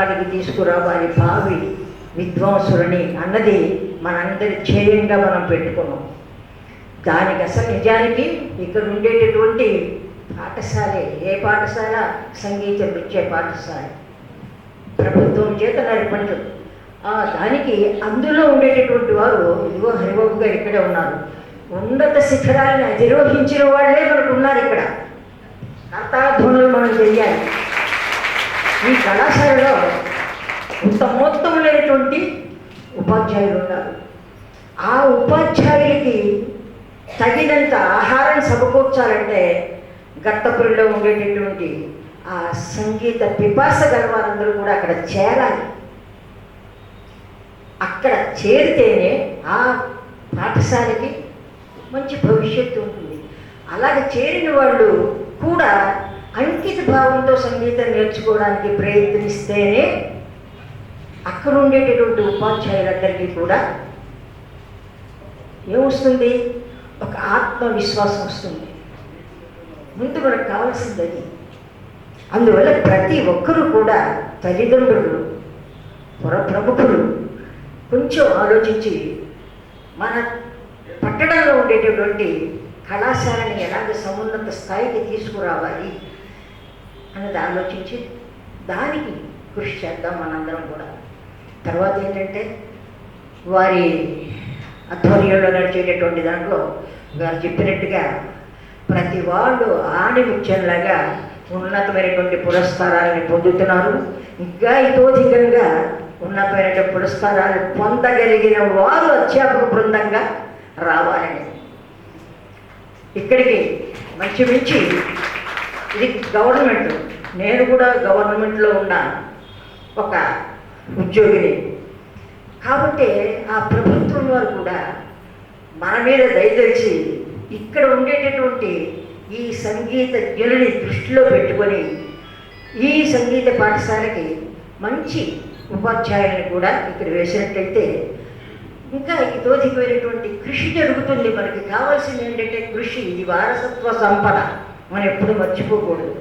స్థానానికి తీసుకురావాలి భావి విద్వాంసులని అన్నది మనందరి ధ్యేయంగా మనం పెట్టుకున్నాం. దానికి అసలు నిజానికి ఇక్కడ ఉండేటటువంటి పాఠశాలే ఏ పాఠశాల? సంగీతం నృత్య పాఠశాల. ప్రభుత్వం చేత నడిపించదు ఆ దానికి అందులో ఉండేటటువంటి వారు ఇదిగో హరిబాబు గారు ఇక్కడే ఉన్నారు. ఉన్నత శిఖరాలను అధిరోహించిన వాళ్ళే మనకు ఉన్నారు ఇక్కడ. కర్తాధ్వనులు మనం చెయ్యాలి. ఈ కళాశాలలో ఇంత మొత్తం లేనటువంటి ఉపాధ్యాయులు ఉన్నారు. ఆ ఉపాధ్యాయులకి తగినంత ఆహారం సమకూర్చాలంటే గత్తపురిలో ఉండేటటువంటి ఆ సంగీత పిపాస గర్వాలందరూ కూడా అక్కడ చేరాలి. అక్కడ చేరితేనే ఆ పాఠశాలకి మంచి భవిష్యత్తు ఉంటుంది. అలాగే చేరిన వాళ్ళు కూడా అంకిత భావంతో సంగీతం నేర్చుకోవడానికి ప్రయత్నిస్తేనే అక్కడ ఉండేటటువంటి ఉపాధ్యాయులందరికీ కూడా ఏమొస్తుంది? ఒక ఆత్మవిశ్వాసం వస్తుంది. ముందు మనకు కావాల్సింది అది అందువల్ల ప్రతి ఒక్కరూ కూడా తల్లిదండ్రులు పుర ప్రముఖులు కొంచెం ఆలోచించి మన పట్టణంలో ఉండేటటువంటి కళాశాలని ఎలాగ సమున్నత స్థాయికి తీసుకురావాలి? అన్నది ఆలోచించి దానికి కృషి చేద్దాం మనందరం కూడా. తర్వాత ఏంటంటే వారి ఆధ్వర్యంలో నడిచేటటువంటి దాంట్లో వారు చెప్పినట్టుగా ప్రతి వాళ్ళు ఆణిముత్యంలాగా ఉన్నతమైనటువంటి పురస్కారాలను పొందుతున్నారు. ఇంకా ఇతోధికంగా ఉన్నతమైనటువంటి పురస్కారాలు పొందగలిగిన వారు అధ్యాపక బృందంగా రావాలని. ఇక్కడికి మంచి మంచి ఇది గవర్నమెంట్. నేను కూడా గవర్నమెంట్లో ఉన్న ఒక ఉద్యోగిని. కాబట్టి ఆ ప్రభుత్వం వారు కూడా మన మీద దయచేసి ఇక్కడ ఉండేటటువంటి ఈ సంగీత జ్ఞులని దృష్టిలో పెట్టుకొని ఈ సంగీత పాఠశాలకి మంచి ఉపాధ్యాయులను కూడా ఇక్కడ వేసినట్లయితే ఇంకా ఈ ఇతోధికమైనటువంటి కృషి జరుగుతుంది. మనకి కావాల్సింది ఏంటంటే కృషి ఇది వారసత్వ సంపద. మనం ఎప్పుడు మర్చిపోకూడదు.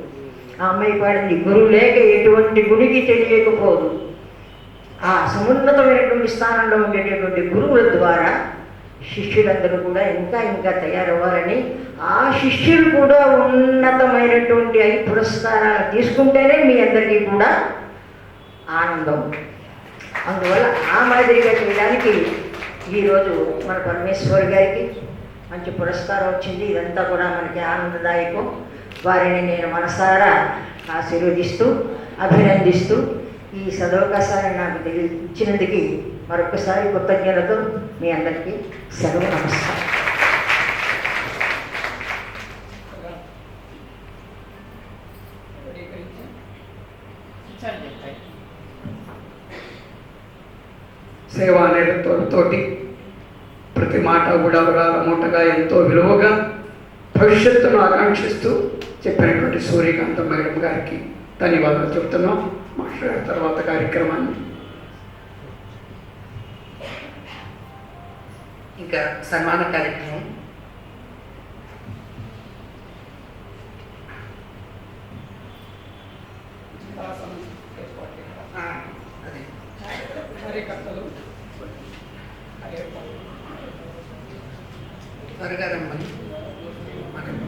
ఆ అమ్మాయి పాడింది గురువు లేక ఎటువంటి గుడికి తెలియకపోదు. ఆ సమున్నతమైనటువంటి స్థానంలో ఉండేటటువంటి గురువుల ద్వారా శిష్యులందరూ కూడా ఇంకా ఇంకా తయారవ్వాలని ఆ శిష్యులు కూడా ఉన్నతమైనటువంటి ఐదు పురస్కారాలు తీసుకుంటేనే మీ అందరికీ కూడా ఆనందం. అందువల్ల ఆ మాదిరిగా చేయడానికి ఈరోజు మన పరమేశ్వరి గారికి మంచి పురస్కారం వచ్చింది. ఇదంతా కూడా మనకి ఆనందదాయకం. వారిని నేను మనసారా ఆశీర్వదిస్తూ అభినందిస్తూ ఈ సదవకాశాన్ని నాకు తెలి ఇచ్చినందుకు మరొకసారి కృతజ్ఞతతో మీ అందరికీ సెలవు నమస్కారం. సేవా అనే తోటి ప్రతి మాట కూడా మూటగా ఎంతో విలువగా భవిష్యత్తును ఆకాంక్షిస్తూ చెప్పినటువంటి సూర్యకాంత మేడం గారికి ధన్యవాదాలు చెప్తున్నాం మాస్టర్ తర్వాత కార్యక్రమాన్ని ఇంకా సన్మాన కార్యక్రమం. வருகரம்மன் வணக்கம்.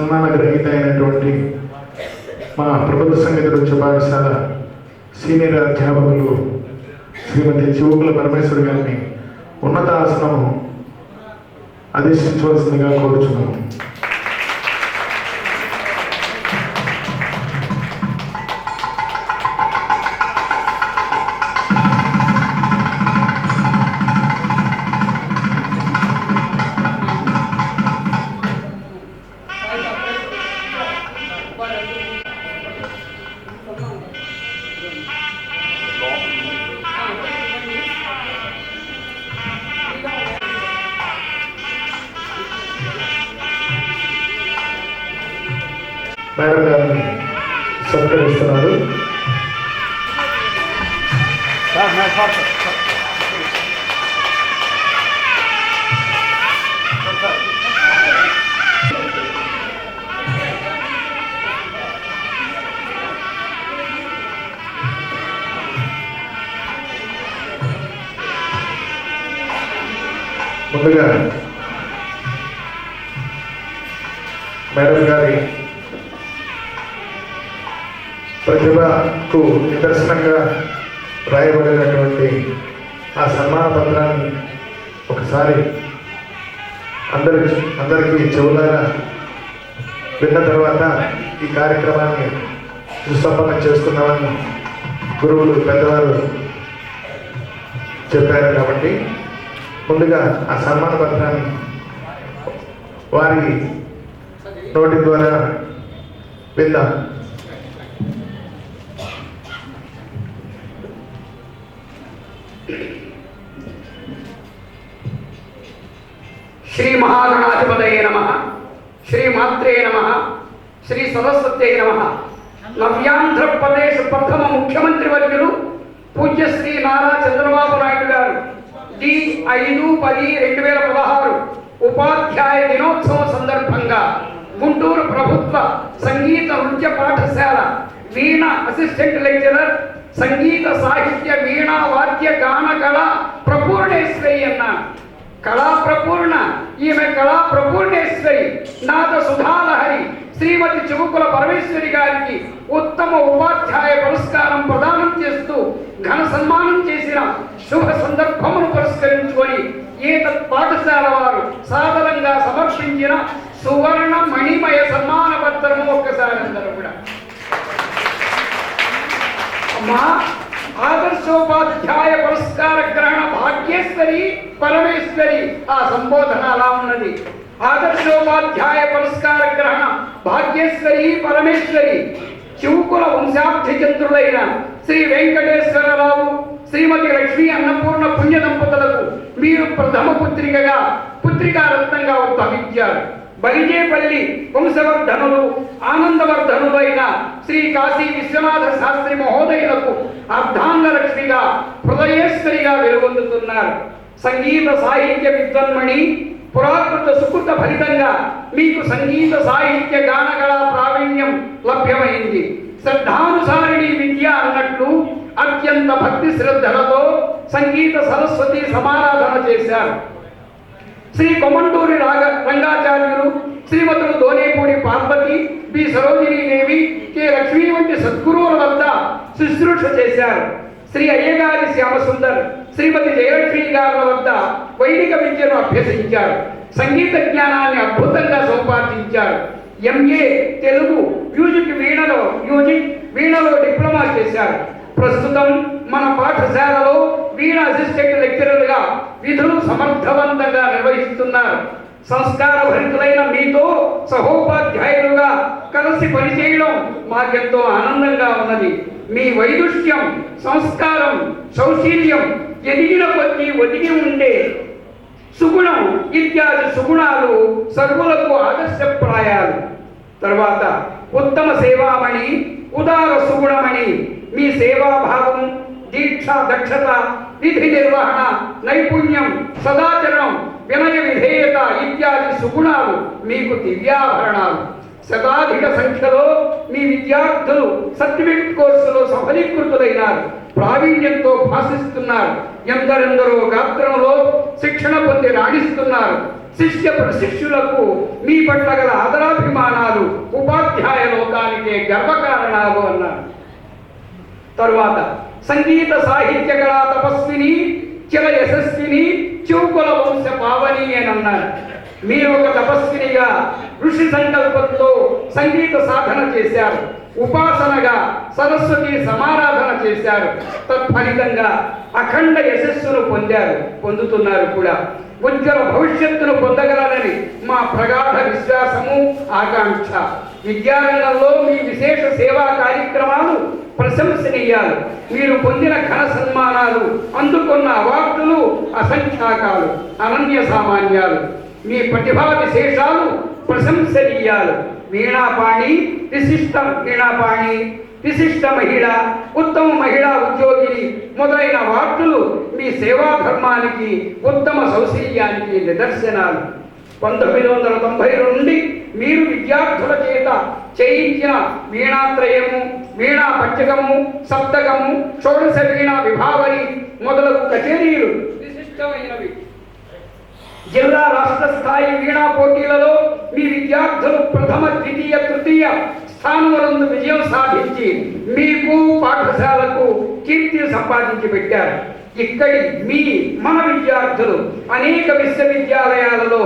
సన్మాన గ్రహీత అయినటువంటి మా ప్రభుత్వ సంగీత నృత్య పాఠశాల సీనియర్ అధ్యాపకులు శ్రీమతి చివుకుల పరమేశ్వరి గారిని ఉన్నత ఆసనము అధిష్ఠించవలసిందిగా కోరుచున్నాము. ముందుగా మేడం గారి ప్రతిభకు నిదర్శనంగా రాయబడినటువంటి ఆ సన్మాన పత్రాన్ని ఒకసారి అందరి అందరికీ చెవులారా విన్న తర్వాత ఈ కార్యక్రమాన్ని సుసంపన్నం చేసుకుందామని గురువులు పెద్దవారు చెప్పారు కాబట్టి ముందుగా ఆ సన్మాన పత్రాన్ని వారి నోటి ద్వారా విందాం. శ్రీ మహాగణాధిపతయ నమ. శ్రీ మాత్రే నమ. శ్రీ సరస్వత్యై నమ. నవ్యాంధ్రప్రదేశ్ ప్రథమ ముఖ్యమంత్రి వర్యులు పూజ్య శ్రీ నారా చంద్రబాబు నాయుడు గారు. డి ఐదు పది రెండు వేల పదహారు ఉపాధ్యాయ దినోత్సవం సందర్భంగా గుంటూరు ప్రభుత్వ సంగీత నృత్య పాఠశాల వీణ అసిస్టెంట్ లెక్చరర్ సంగీత సాహిత్య వీణా వాద్య గాన కళ ప్రపూర్ణేశ్వరి అన్న. కళా ప్రపూర్ణ. ఈమె కళా ప్రపూర్ణేశ్వరి. నాథ సుధాలహరి. శ్రీమతి చివుకుల పరమేశ్వరి గారికి ఉత్తమ ఉపాధ్యాయ పురస్కారం ప్రదానం చేస్తూ ఘన సన్మానం చేసిన శుభ సందర్భమును పురస్కరించుకొని ఏతత్ పాఠశాల వారు సాదరంగా సమర్పించిన సువర్ణ మణిమయ సన్మాన పత్రము ఒక్కసారి అందరూ కూడా. అమ్మా ఆదర్శోపాధ్యాయ పురస్కార గ్రహణ భాగ్యేశ్వరి పరమేశ్వరి ఆ సంబోధన అలా ఉన్నది. ఆదర్శోపాధ్యాయ పురస్కార గ్రహణ భాగ్యేశ్వరి పరమేశ్వరి శివకుల వంశాబ్ది శ్రీ వెంకటేశ్వరరావు శ్రీమతి లక్ష్మి అన్నపూర్ణ పుణ్య దంపతులకు మీరు ప్రథమ పుత్రికగా పుత్రికారత్నంగా ఉద్భవించారు. బలిజేపల్లి వంశవర్ధనులు ఆనందవర్ధనులైన శ్రీ కాశీ విశ్వనాథ శాస్త్రి మహోదయులకు అర్ధాంగలక్ష్మిగా హృదయేశ్వరిగా వెలుగొందుతున్నారు. సంగీత సాహిత్య విద్వన్మణి పురాకృత సుకృత ఫలితంగా మీకు సంగీత సాహిత్య గానగళ ప్రావీణ్యం లభ్యమైంది. శ్రద్ధానుసారిణి విద్య అన్నట్లు అత్యంత భక్తి శ్రద్ధలతో సంగీత సరస్వతి సమారాధన చేశారు. శ్రీ కొమండూరి రాగ రంగాచార్యులు శ్రీమతులు దోనేపూడి పార్వతి బి. సరోజినీదేవి కె. లక్ష్మీ వంటి సద్గురువుల వద్ద శుశ్రూష చేశారు. శ్రీ అయ్యగారి శ్యామసుందర్ శ్రీమతి జయలక్ష్మి గారి వద్ద వైదిక విద్యను అభ్యసించారు. సంగీత జ్ఞానాన్ని అద్భుతంగా సంపాదించారు. ఎంఏ తెలుగు మ్యూజిక్ వీణలో మ్యూజిక్ వీణలో డిప్లొమా చేశారు. ప్రస్తుతం మన పాఠశాలలో వీణ అసిస్టెంట్ లెక్చరర్గా విధులు సమర్థవంతంగా నిర్వహిస్తున్నారు. సంస్కార భరితులైన మీతో సహోపాధ్యాయులుగా కలిసి పనిచేయడం మాకెంతో ఆనందంగా ఉన్నది. మీ వైదుష్యం సంస్కారం సౌశీల్యం ఎదిగిన కొద్దీ ఒదిగి ఉండే సుగుణం ఇత్యాది సుగుణాలు సర్వులకు ఆదర్శప్రాయాలు. తర్వాత ఉత్తమ సేవామణి ఉదార సుగుణమణి మీ సేవాభావం దీక్ష దక్షత విధి నిర్వహణ నైపుణ్యం సదాచరణం వినయ విధేయత ఇత్యాది సుగుణాలు మీకు దివ్యాభరణాలు. శతాధిక సంఖ్యలో మీ విద్యార్థులు సర్టిఫికెట్ కోర్సులో సఫలీకృతులైనారు. ప్రావీణ్యంతో భాషిస్తున్నారు. ఎందరెందరో గాత్రంలో శిక్షణ పొంది రాణిస్తున్నారు. శిష్య శిష్యులకు మీ పట్ల గల ఆదరాభిమానాలు ఉపాధ్యాయ లోకానికే గర్వకారణాలు అన్నారు. తరువాత సంగీత సాహిత్య కళా తపస్విని చిర యశస్విని చౌకుల వంశ పావని అని అన్నారు మీరు ఒక తపస్వినిగా ఋషి సంకల్పంతో సంగీత సాధన చేశారు. ఉపాసనగా సరస్వతి సమారాధన చేశారు. తత్ఫలితంగా అఖండ యశస్సును పొందారు పొందుతున్నారు కూడా. ఉజ్వల భవిష్యత్తును పొందగలరని మా ప్రగాఢ విశ్వాసము ఆకాంక్ష. విద్యారంగంలో మీ విశేష సేవా కార్యక్రమాలు ప్రశంసనీయాలు. మీరు పొందిన ఘన సన్మానాలు అందుకున్న అవార్డులు అసంఖ్యాకాలు అనన్య సామాన్యాలు. మీ ప్రతిభా విశేషాలు ప్రశంసనీయాలు. వీణాపాణి విశిష్ట వీణాపాణి విశిష్ట మహిళ ఉత్తమ మహిళా ఉద్యోగిని మొదలైన వార్తలు మీ సేవా ధర్మానికి ఉత్తమ సౌశీల్యానికి నిదర్శనాలు. పంతొమ్మిది వందల తొంభై నుండి మీరు విద్యార్థుల చేత చేయించిన వీణాత్రయము వీణా పంచకము సప్తకము షోడశ వీణా విభావని మొదలగు కచేరీలు విశిష్టమైనవి. జిల్లా రాష్ట్ర స్థాయి వీణా పోటీలలో మీ విద్యార్థులు ప్రథమ ద్వితీయ తృతీయ స్థానములందు విజయం సాధించి మీకు పాఠశాలకు కీర్తిని సంపాదించి పెట్టారు. ఇక్కడి మీ మన విద్యార్థులు అనేక విశ్వవిద్యాలయాలలో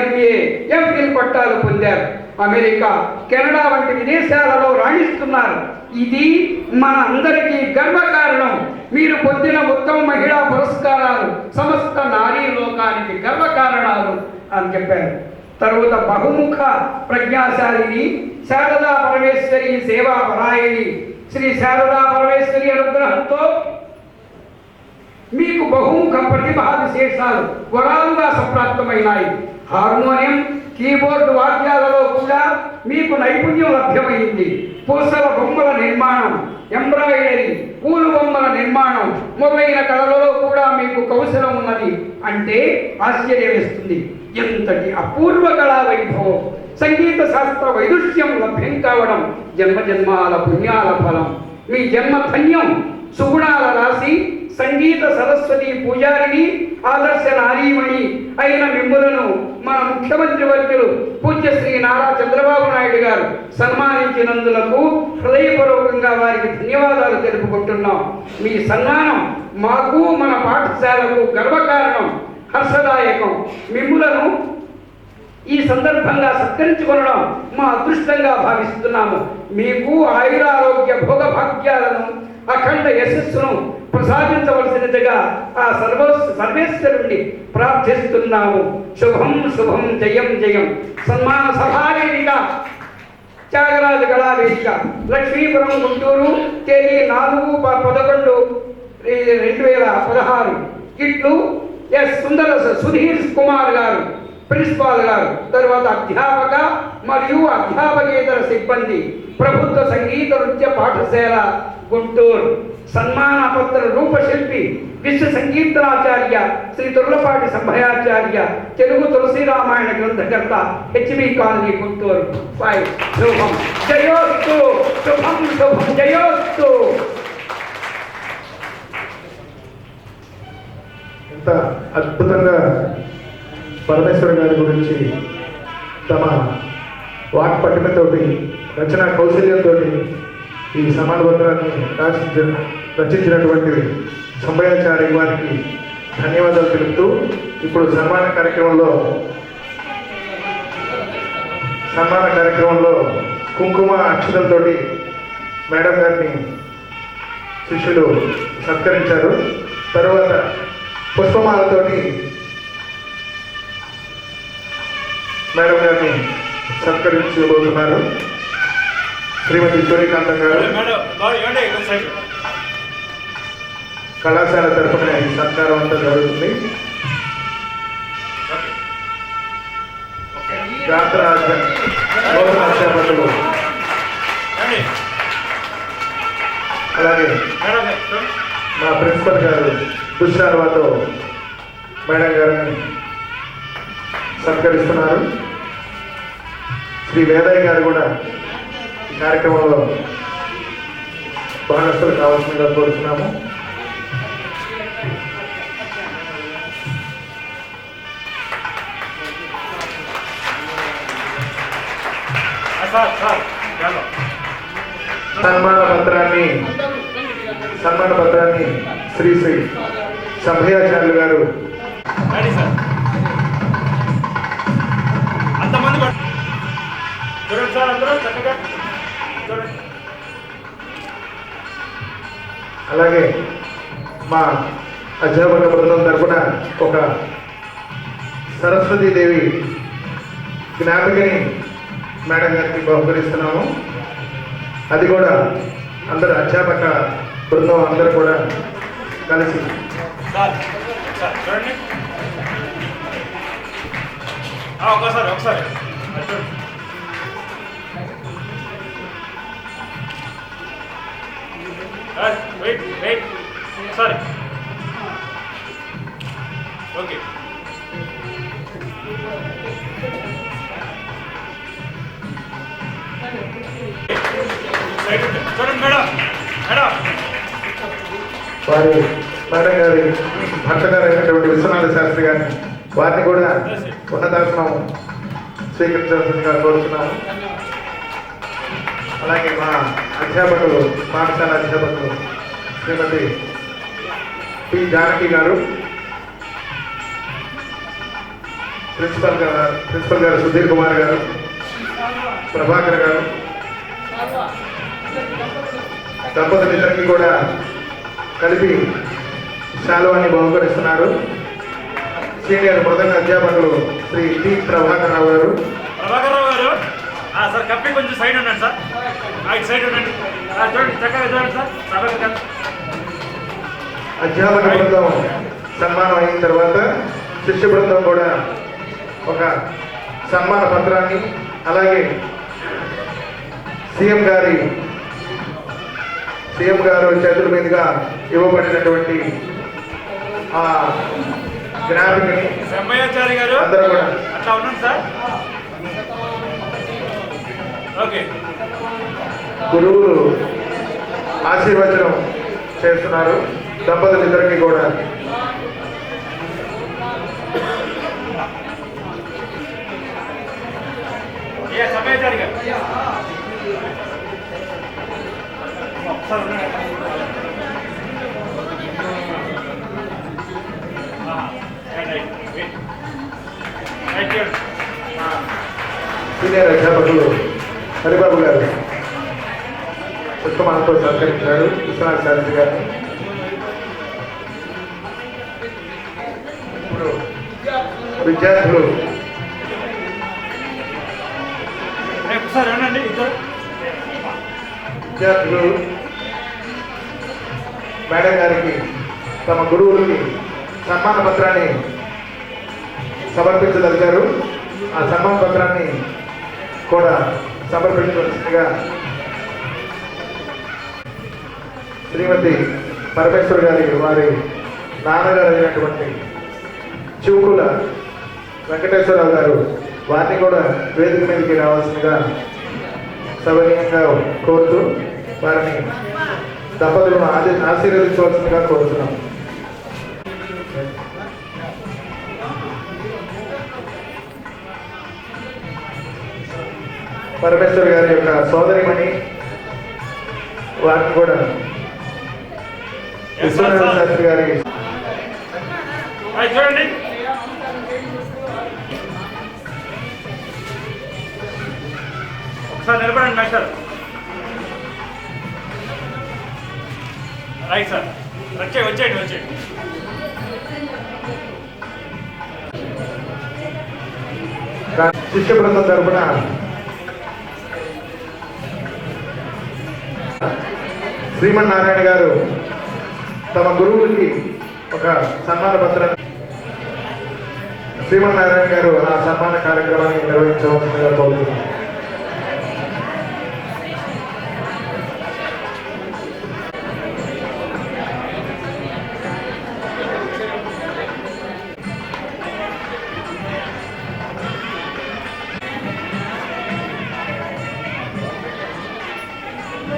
ఎంఏ ఎంఫిల్ పట్టాలు పొందారు. అమెరికా కెనడా వంటి విదేశాలలో రాణిస్తున్నారు. ఇది మన అందరికీ గర్వకారణం. మీరు పొందిన ఉత్తమ మహిళా పురస్కారాలు సమస్త నారీ లోకానికి గర్వకారణాలు అని చెప్పారు. తరువాత బహుముఖ ప్రజ్ఞాశాలిని శారదా పరమేశ్వరి సేవా పరాయణి శ్రీ శారదా పరమేశ్వరి అనుగ్రహంతో మీకు బహుముఖ ప్రతిభా విశేషాలు వరాలుగా సంప్రాప్తమైనాయి. హార్మోనియం కీబోర్డ్ వాద్యాలలో కూడా మీకు నైపుణ్యం లభ్యమైంది. పూసల బొమ్మల నిర్మాణం ఎంబ్రాయిడరీ పూలు బొమ్మల నిర్మాణం మొదలైన కళలలో కూడా మీకు కౌశలం ఉన్నది అంటే ఆశ్చర్యం వేస్తుంది. ఎంతటి అపూర్వ కళా వైభవం! సంగీత శాస్త్ర వైదుష్యం లభ్యం కావడం జన్మ జన్మాల పుణ్యాల ఫలం. మీ జన్మ ధన్యం సుగుణాల రాశి సంగీత సరస్వతి పూజారిని ఆదర్శ నారీమణి అయిన మిమ్ములను మన ముఖ్యమంత్రి వర్యులు పూజ్య శ్రీ నారా చంద్రబాబు నాయుడు గారు సన్మానించినందులకు హృదయపూర్వకంగా వారికి ధన్యవాదాలు తెలుపుకుంటున్నాం. మీ సన్మానం మాకు మన పాఠశాలకు గర్వకారణం హర్షదాయకం. మిమ్ములను ఈ సందర్భంగా సత్కరించుకొనడం మా అదృష్టంగా భావిస్తున్నాము. మీకు ఆయురారోగ్య భోగభాగ్యాలను అఖండ యశస్సును ప్రసాదించవలసినదిగా ఆ సర్వ సర్వేశ్వరుణ్ణి ప్రార్థిస్తున్నాము. శుభం శుభం జయం జయం. సన్మాన సభావేదిక త్యాగరాజ కళావేదిక లక్ష్మీపురం గుంటూరు తేదీ నాలుగు ప- పదకొండు రెండు వేల పదహారు. ఇట్లు ఎస్ సుందర సుధీర్ కుమార్ గారు ప్రిన్సిపాల్ గారు తర్వాత అధ్యాపక మరియు అధ్యాపకేతర సిబ్బంది. ప్రభుత్వ సంగీత నృత్య పాఠశాల గుంటూరు. సన్మాన పత్ర రూపశిల్పి విశ్వ సంగీతనాచార్య శ్రీ తుర్లపాటి సంభయాచార్య తెలుగు తులసి రామాయణ గ్రంథకర్త హెచ్బి కాలనీ గుంటూరు. ఫైవ్ శుభం. జయోస్తు. శుభం. శుభం. జయోస్తు. ఇంత అద్భుతంగా పరమేశ్వర గారి గురించి తమ వాక్పటిమతోటి రచనా కౌశల్యంతో ఈ సమాన పత్రాన్ని రాసించిన రచించినటువంటి సంభయాచారి వారికి ధన్యవాదాలు తెలుపుతూ ఇప్పుడు సన్మాన కార్యక్రమంలో సన్మాన కార్యక్రమంలో కుంకుమ అక్షరంతో మేడం గారిని శిష్యులు సత్కరించారు. తరువాత పుష్పమాలతోటి మేడం గారిని సత్కరించబోతున్నారు. శ్రీమతి సూర్యకాంతం గారు. కళాశాల తరఫున సత్కారం అంతా జరుగుతుంది. గాత్ర అధ్యాపకులు అలాగే. మా ప్రిన్సిపల్ గారు దుశ్శాలవాతో మేడం గారిని సత్కరిస్తున్నారు. శ్రీ వేదయ్య గారు కూడా కార్యక్రమంలో భాగస్థులు కావాల్సిందిగా కోరుతున్నాము. సన్మాన పత్రాన్ని సన్మాన పత్రాన్ని శ్రీ శ్రీ సంభయాచార్యులు గారు అంతమంది చక్కగా అలాగే మా అధ్యాపక బృందం తరపున ఒక సరస్వతీదేవి జ్ఞాపికని మేడం గారికి బహుకరిస్తున్నాము. అది కూడా అందరు అధ్యాపక బృందం అందరూ కూడా కలిసి. ఒకసారి ఒకసారి Sorry. Okay. Side ఉండండి. చూడండి మేడం మేడం వారి మేడం గారి భర్త గారు అయినటువంటి విశ్వనాథ శాస్త్రి గారిని వారిని కూడా ఉన్నతాసనం స్వీకరించాల్సిందిగా కోరుతున్నాము అలాగే మా అధ్యాపకులు పాఠశాల అధ్యాపకులు శ్రీమతి పి. జానకి గారు ప్రిన్సిపల్ గారు ప్రిన్సిపల్ గారు సుధీర్ కుమార్ గారు ప్రభాకర్ గారు దంపతులిద్దరికి కూడా కలిపి శాలువాన్ని బహుకరిస్తున్నారు. సీనియర్ మృదంగ అధ్యాపకులు శ్రీ టి. ప్రభాకర్ రావు గారు. సార్ కప్పి కొంచెం సైడ్ ఉండండి సార్. ఇటు సైడ్ ఉండండి. చూడండి చక్కగా చూడండి సార్. గారు అధ్యాపక బృందం సన్మానం అయిన తర్వాత శిష్య బృందం కూడా ఒక సన్మాన పత్రాన్ని అలాగే సీఎం గారి సీఎం గారు చేతుల మీదుగా ఇవ్వబడినటువంటి ఆ జ్ఞాపికని అందరూ కూడా అట్లా ఉండండి సార్. గురువులు ఆశీర్వచనం చేస్తున్నారు కూడా. రైట్ చూడండి. ఆ, సీనియర్ అధ్యాపకులు హరిబాబు గారు పుష్పమాలతో సహకరించారు. విశ్వనాథ శాస్త్రి గారు. ఇప్పుడు విద్యార్థులు విద్యార్థులు మేడం గారికి తమ గురువులకి సన్మాన పత్రాన్ని సమర్పించదలిచారు. ఆ సన్మాన పత్రాన్ని కూడా సమర్పించవలసిందిగా శ్రీమతి పరమేశ్వర్ గారి వారి నాన్నగారు అయినటువంటి చివుకుల వెంకటేశ్వరరావు గారు వారిని కూడా వేదిక మీదకి రావాల్సిందిగా సవనీయంగా కోరుతూ వారిని దంపతులను ఆశీర్వదించవలసిందిగా కోరుతున్నాం. పరమేశ్వర్ గారి యొక్క సోదరిమణి వారిని కూడా విశ్వనాథ శాస్త్రి గారి చూడండి. ఒకసారి నిలబడండి మాస్టర్ రైట్ సార్. వచ్చే వచ్చేయండి వచ్చేయండి. శిష్య బృందం తరపున శ్రీమన్నారాయణ గారు తమ గురువులకి ఒక సన్మాన పత్రాన్ని శ్రీమన్నారాయణ గారు ఆ సన్మాన కార్యక్రమాన్ని నిర్వహించవలసిందిగా కోరుతున్నాను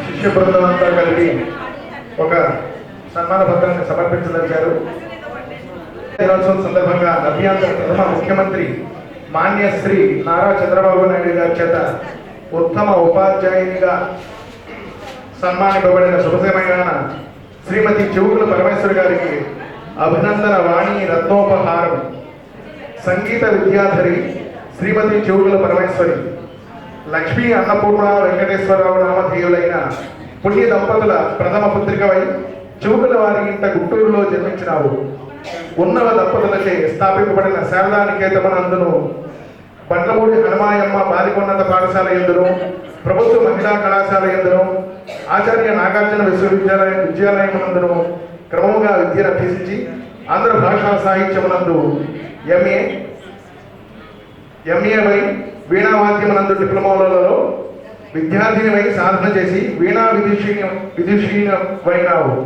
శిష్య బృందం అంతా ఆల్రెడీ ఒక సన్మాన పత్రాన్ని సమర్పించదలిచారు. దినోత్సవం సందర్భంగా నవ్యాంధ్ర ప్రథమ ముఖ్యమంత్రి మాన్య శ్రీ నారా చంద్రబాబు నాయుడు గారి చేత ఉత్తమ ఉపాధ్యాయునిగా సన్మానింపబడిన శుభసమైన శ్రీమతి చెవుకుల పరమేశ్వర్ గారికి అభినందన వాణి రత్నోపహారం. సంగీత విద్యాధరి శ్రీమతి చెవుకుల పరమేశ్వరి లక్ష్మీ అన్నపూర్ణ వెంకటేశ్వరరావు నామధేయులైన పుణ్య దంపతుల ప్రథమ పుత్రికవై చూపుల వారి ఇంట గుంటూరులో జన్మించినావు. ఉన్నవ దంపతులచే స్థాపింపబడిన శారదా నికేతమనందును బండ్లమూడి హనుమాయమ్మ బాలికోన్నత పాఠశాల ఎందును ప్రభుత్వ మహిళా కళాశాల ఎందును ఆచార్య నాగార్జున విశ్వవిద్యాలయం విద్యాలయమునందును క్రమముగా విద్యను అభ్యసించి ఆంధ్ర భాషా సాహిత్యమునందు ఎంఏ ఎంఏవై వీణావాద్యమునందు డిప్లొమాలలో విద్యార్థినివై సాధన చేసి వీణా విదుషీణ విదుషీనమైనావు